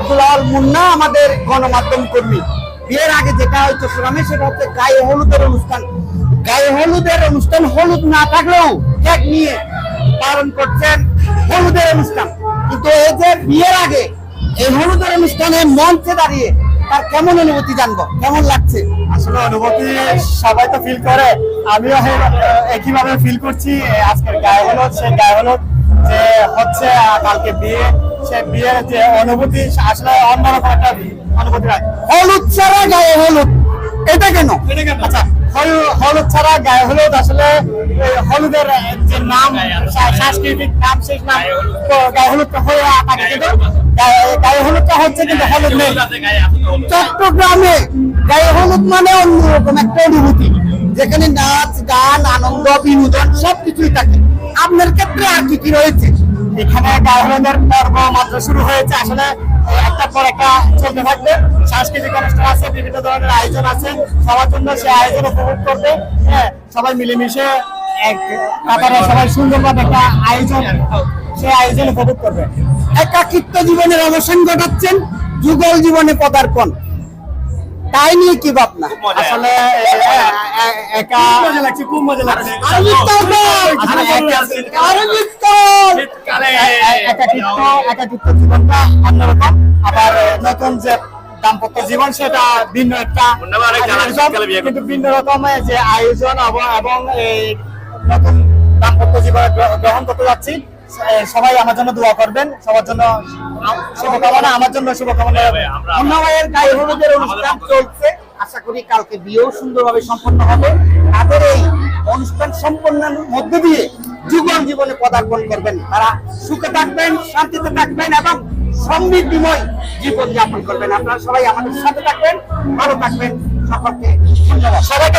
আব্দুল আল মুন্না আমাদের গণমাধ্যম কর্মী। বিয়ের আগে যেটা হয়তো শোনামে সেটা হচ্ছে গায়ে হলুদের অনুষ্ঠান। গায়ে হলুদের অনুষ্ঠান, হলুদ না থাকলেও কেক নিয়ে পালন করছেন হলুদের অনুষ্ঠান। কিন্তু এই যে বিয়ের আগে এই হলুদের অনুষ্ঠানে মঞ্চে দাঁড়িয়ে তার কেমন অনুভূতি জানব? কেমন লাগছে? আসলে অনুভূতি সবাই তো ফিল করে। আমিও একইভাবে ফিল করছি আজকের গায়ে হলুদ সে গায়ে হলুদ। যে হচ্ছে কালকে বিয়ে সে বিয়ের যে অনুভূতি আসলে অন্যরকম একটা অনুভূতি রাখে হলুদ ছাড়া গায়ে হলুদ। এটা কেন? আচ্ছা হল- হলুদ ছাড়া গায়ে হলুদ আসলে হলুদের যে নাম সাংস্কৃতিক নাম সেই নাম গায়ে হলুদটা হয়ে থাকে কিন্তু গায়ে- হলুদটা হচ্ছে কিন্তু হলুদ নেই। চট্টগ্রামে গায়ে হলুদ মানে অন্যরকম একটা অনুভূতি। যেখানে নাচ গান আনন্দ বিনোদন সবকিছুই থাকে। কি রয়েছে এখানে গায়ে হলুদের পর্ব মাত্র শুরু হয়েছে। আসলে একটা পর একটা চলতে থাকবে। সাংস্কৃতিক অনুষ্ঠান আছে, বিভিন্ন ধরনের আয়োজন আছে। সবার জন্য সে আয়োজন উপভোগ করবে। হ্যাঁ সবাই মিলেমিশে এক কাতারে সবাই সুন্দরভাবে একটা আয়োজন, সে আয়োজন উপভোগ করবে। একাকিত্ব জীবনের অবসান ঘটাচ্ছেন যুগল জীবনে পদার্পণ। তাই নিয়ে কি ভাবনা? আসলে একা মজা লাগছে খুব মজা লাগছে। একাকিত্ব একাকিত্ব জীবনটা অন্যরকম। আবার নতুন যে দাম্পত্য জীবন সেটা ভিন্ন একটা আয়োজন, কিন্তু ভিন্ন রকমের যে আয়োজন এবং- এবং এই নতুন দাম্পত্য জীবন গ্র- গ্রহণ করতে যাচ্ছি। সবাই আমার জন্য দোয়া করবেন সবার জন্য শুভকামনা আমার জন্য শুভকামনা। অন্য ভাইয়ের গায়ে হলুদের অনুষ্ঠান চলছে। আশা করি কালকে বিয়েও সুন্দরভাবে সম্পন্ন হবে। তাদের এই অনুষ্ঠান সম্পন্নের মধ্যে দিয়ে যুগল জীবনে পদার্পণ করবেন। তারা সুখে থাকবেন শান্তিতে থাকবেন এবং সমৃদ্ধিময় জীবন যাপন করবেন। আপনারা সবাই আমাদের সাথে থাকবেন ভালো থাকবেন। সকলকে ধন্যবাদ। সবাইকে